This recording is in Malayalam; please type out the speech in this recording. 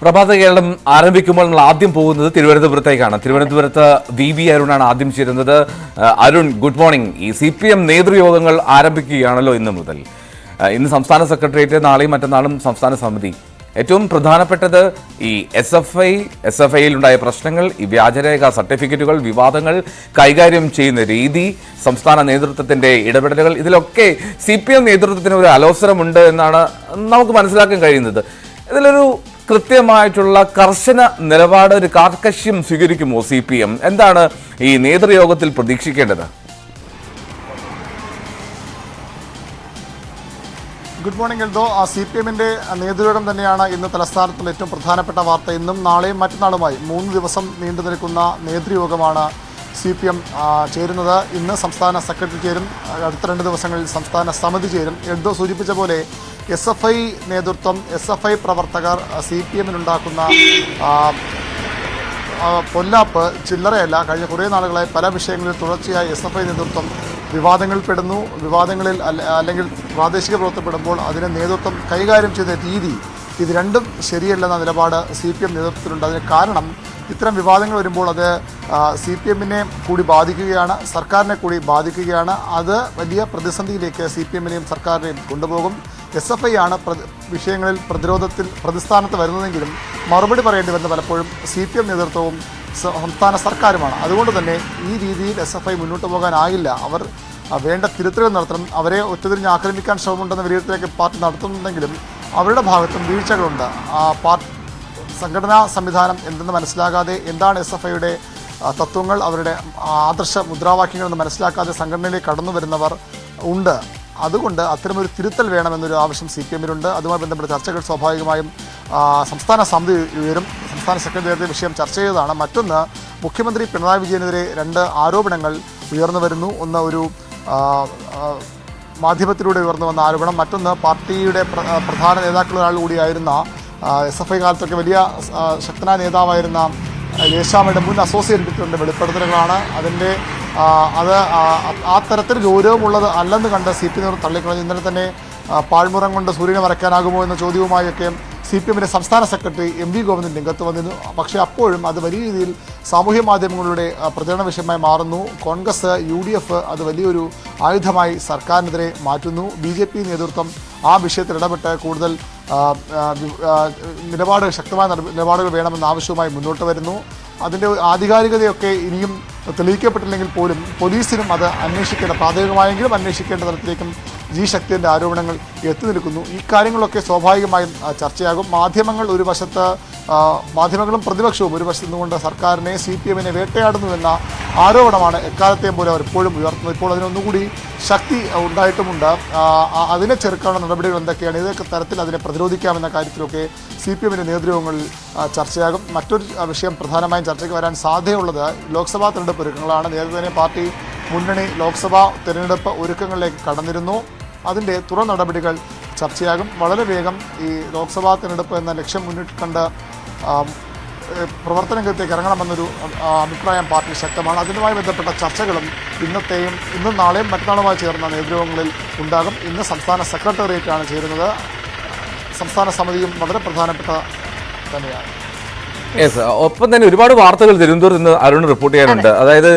പ്രഭാത കേരളം ആരംഭിക്കുമ്പോൾ നമ്മൾ ആദ്യം പോകുന്നത് തിരുവനന്തപുരത്തേക്കാണ്. തിരുവനന്തപുരത്ത് വി വി അരുണാണ് ആദ്യം ചേരുന്നത്. Arun good morning. ഈ സി പി എം നേതൃയോഗങ്ങൾ ആരംഭിക്കുകയാണല്ലോ ഇന്ന് മുതൽ. ഇന്ന് സംസ്ഥാന സെക്രട്ടേറിയറ്റ് നാളെയും മറ്റന്നാളും സംസ്ഥാന സമിതി. ഏറ്റവും പ്രധാനപ്പെട്ടത് ഈ S F I S F ഐയിൽ ഉണ്ടായ പ്രശ്നങ്ങൾ ഈ വ്യാജരേഖ സർട്ടിഫിക്കറ്റുകൾ വിവാദങ്ങൾ കൈകാര്യം ചെയ്യുന്ന രീതി സംസ്ഥാന നേതൃത്വത്തിന്റെ ഇടപെടലുകൾ ഇതിലൊക്കെ സി പി എം നേതൃത്വത്തിന് ഒരു അലോസരമുണ്ട് എന്നാണ് നമുക്ക് മനസ്സിലാക്കാൻ കഴിയുന്നത്. ഇതിലൊരു കൃത്യമായിട്ടുള്ള കർശന നിലപാട് ഒരു കാർക്കശ്യം സ്വീകരിക്കുമോ സി പി എം? എന്താണ് ഈ നേതൃയോഗത്തിൽ പ്രതീക്ഷിക്കേണ്ടത്? Good morning Eldho. ആ സി പി എമ്മിന്റെ നേതൃയോഗം തന്നെയാണ് ഇന്ന് തലസ്ഥാനത്തുള്ള ഏറ്റവും പ്രധാനപ്പെട്ട വാർത്ത. ഇന്നും നാളെയും മറ്റന്നാളുമായി മൂന്ന് ദിവസം നീണ്ടു നിൽക്കുന്ന നേതൃയോഗമാണ് സി പി എം ചേരുന്നത്. ഇന്ന് സംസ്ഥാന സെക്രട്ടറി ചേരും അടുത്ത രണ്ട് ദിവസങ്ങളിൽ സംസ്ഥാന സമിതി ചേരും. എൽദോ സൂചിപ്പിച്ച പോലെ എസ് എഫ് ഐ നേതൃത്വം എസ് എഫ് ഐ പ്രവർത്തകർ സി പി എമ്മിനുണ്ടാക്കുന്ന പൊല്ലാപ്പ് ചില്ലറയല്ല കഴിഞ്ഞ കുറേ നാളുകളായി പല വിഷയങ്ങളിൽ തുടർച്ചയായി എസ് എഫ് ഐ നേതൃത്വം വിവാദങ്ങളിൽ പെടുന്നു വിവാദങ്ങളിൽ അല്ലെങ്കിൽ പ്രാദേശിക പ്രവർത്തനപ്പെടുമ്പോൾ അതിനെ നേതൃത്വം കൈകാര്യം ചെയ്ത രീതി ഇത് രണ്ടും ശരിയല്ലെന്ന നിലപാട് സി പി എം നേതൃത്വത്തിലുണ്ട്. അതിന് കാരണം ഇത്തരം വിവാദങ്ങൾ വരുമ്പോൾ അത് സി പി എമ്മിനെ കൂടി ബാധിക്കുകയാണ് സർക്കാരിനെ കൂടി ബാധിക്കുകയാണ്. അത് വലിയ പ്രതിസന്ധിയിലേക്ക് സി പി എമ്മിനെയും സർക്കാരിനെയും കൊണ്ടുപോകും. എസ് എഫ് ഐ ആണ് വിഷയങ്ങളിൽ പ്രതിരോധത്തിൽ പ്രതിസ്ഥാനത്ത് വരുന്നതെങ്കിലും മറുപടി പറയേണ്ടി പലപ്പോഴും സി പി എം നേതൃത്വവും സംസ്ഥാന സർക്കാരുമാണ്. അതുകൊണ്ട് തന്നെ ഈ രീതിയിൽ എസ് എഫ് ഐ മുന്നോട്ട് പോകാനാകില്ല അവർ വേണ്ട തിരുത്തലുകൾ നടത്തണം. അവരെ ഒറ്റതിരിഞ്ഞ് ആക്രമിക്കാൻ ശ്രമമുണ്ടെന്ന വിലയിരുത്തലേക്ക് പാർട്ടി നടത്തുന്നുണ്ടെങ്കിലും അവരുടെ ഭാഗത്തും വീഴ്ചകളുണ്ട്. ആ, പാർട്ടി സംഘടനാ സംവിധാനം എന്തെന്ന് മനസ്സിലാകാതെ എന്താണ് എസ് എഫ് ഐയുടെ തത്വങ്ങൾ അവരുടെ ആദർശ മുദ്രാവാക്യങ്ങൾ എന്ന് മനസ്സിലാക്കാതെ സംഘടനയിലേക്ക് കടന്നു വരുന്നവർ ഉണ്ട്. അതുകൊണ്ട് അത്തരമൊരു തിരുത്തൽ വേണമെന്നൊരു ആവശ്യം സി പി എമ്മിലുണ്ട് അതുമായി ബന്ധപ്പെട്ട ചർച്ചകൾ സ്വാഭാവികമായും സംസ്ഥാന സമിതി ഉയരും. സംസ്ഥാന സെക്രട്ടേറിയറ്റ് വിഷയം ചർച്ച ചെയ്തതാണ്. മറ്റൊന്ന് മുഖ്യമന്ത്രി പിണറായി വിജയനെതിരെ രണ്ട് ആരോപണങ്ങൾ ഉയർന്നു വരുന്നു. ഒന്ന് ഒരു മാധ്യമത്തിലൂടെ ഉയർന്നു വന്ന ആരോപണം. മറ്റൊന്ന് പാർട്ടിയുടെ പ്രധാന നേതാക്കളൊരാൾ കൂടിയായിരുന്ന എസ് എഫ് ഐ കാലത്തൊക്കെ വലിയ ശക്തനായ നേതാവായിരുന്ന യേശാമയുടെ മുൻ അസോസിയേറ്റ് എഡിറ്ററിന്റെ വെളിപ്പെടുത്തലുകളാണ്. അതിന്റെ അത് ആ, തരത്തിൽ ഗൗരവമുള്ളത് അല്ലെന്ന് കണ്ട് സി പി നേതൃത്വം തള്ളിക്കളഞ്ഞു. ഇന്നലെ തന്നെ പാഴ്മുറം കൊണ്ട് സൂര്യനെ വരയ്ക്കാനാകുമോ എന്ന ചോദ്യവുമായൊക്കെ സി പി എമ്മിന്റെ സംസ്ഥാന സെക്രട്ടറി എം വി ഗോവിന്ദൻ രംഗത്ത് വന്നിരുന്നു. പക്ഷേ അപ്പോഴും അത് വലിയ രീതിയിൽ സാമൂഹ്യ മാധ്യമങ്ങളുടെ പ്രചരണ വിഷയമായി മാറുന്നു. കോൺഗ്രസ് യു ഡി എഫ് അത് വലിയൊരു ആയുധമായി സർക്കാരിനെതിരെ മാറ്റുന്നു. ബി ജെ പി നേതൃത്വം ആ വിഷയത്തിൽ ഇടപെട്ട് കൂടുതൽ നിലപാട് ശക്തമായ നിലപാടുകൾ വേണമെന്ന ആവശ്യവുമായി മുന്നോട്ട് വരുന്നു. അതിന്റെ ആധികാരികതയൊക്കെ ഇനിയും തെളിയിക്കപ്പെട്ടില്ലെങ്കിൽ പോലും പോലീസിനും അത് അന്വേഷിക്കേണ്ട പ്രാഥമികമായെങ്കിലും അന്വേഷിക്കേണ്ട തരത്തിലേക്കും ജി ശക്തിന്റെ ആരോപണങ്ങൾ എത്തി നിൽക്കുന്നു. ഈ കാര്യങ്ങളൊക്കെ സ്വാഭാവികമായും ചർച്ചയാകും. മാധ്യമങ്ങൾ ഒരു വശത്ത് മാധ്യമങ്ങളും പ്രതിപക്ഷവും ഒരു വശത്തു നിന്നുകൊണ്ട് സർക്കാരിനെ സി പി എമ്മിനെ വേട്ടയാടുന്നുവെന്ന ആരോപണമാണ് എക്കാലത്തെയും പോലെ അവർ എപ്പോഴും ഉയർത്തുന്നത്. ഇപ്പോൾ അതിനൊന്നുകൂടി ശക്തി ഉണ്ടായിട്ടുമുണ്ട്. അതിനെ ചെറുക്കാനുള്ള നടപടികൾ എന്തൊക്കെയാണ്? ഏതൊക്കെ തരത്തിൽ അതിനെ പ്രതിരോധിക്കാമെന്ന കാര്യത്തിലൊക്കെ സി പി എമ്മിന്റെ നേതൃത്വങ്ങളിൽ ചർച്ചയാകും. മറ്റൊരു വിഷയം പ്രധാനമായും ചർച്ചയ്ക്ക് വരാൻ സാധ്യതയുള്ളത് ലോക്സഭാ തെരഞ്ഞെടുപ്പ് ഒരുക്കങ്ങളാണ്. നേരത്തെ തന്നെ പാർട്ടി മുന്നണി ലോക്സഭാ തെരഞ്ഞെടുപ്പ് ഒരുക്കങ്ങളിലേക്ക് കടന്നിരുന്നു. അതിന്റെ തുടർ നടപടികൾ ചർച്ചയാകും. വളരെ വേഗം ഈ ലോക്സഭാ തിരഞ്ഞെടുപ്പ് എന്ന ലക്ഷ്യം മുന്നിട്ട് കണ്ട് പ്രവർത്തന രംഗത്തേക്ക് ഇറങ്ങണമെന്നൊരു അഭിപ്രായം പാർട്ടി ശക്തമാണ്. അതിനുമായി ബന്ധപ്പെട്ട ചർച്ചകളും ഇന്നത്തെയും ഇന്നും നാളെയും മറ്റന്നാളുമായി ചേർന്ന നേതൃത്വങ്ങളിൽ ഉണ്ടാകും. ഇന്ന് സംസ്ഥാന സെക്രട്ടേറിയറ്റാണ് ചേരുന്നത്. സംസ്ഥാന സമിതിയും വളരെ പ്രധാനപ്പെട്ട തന്നെയാണ്. ഒപ്പം തന്നെ ഒരുപാട് വാർത്തകൾ തിരുവനന്തപുരത്ത് നിന്ന് അരുൺ റിപ്പോർട്ട് ചെയ്യാനുണ്ട്. അതായത്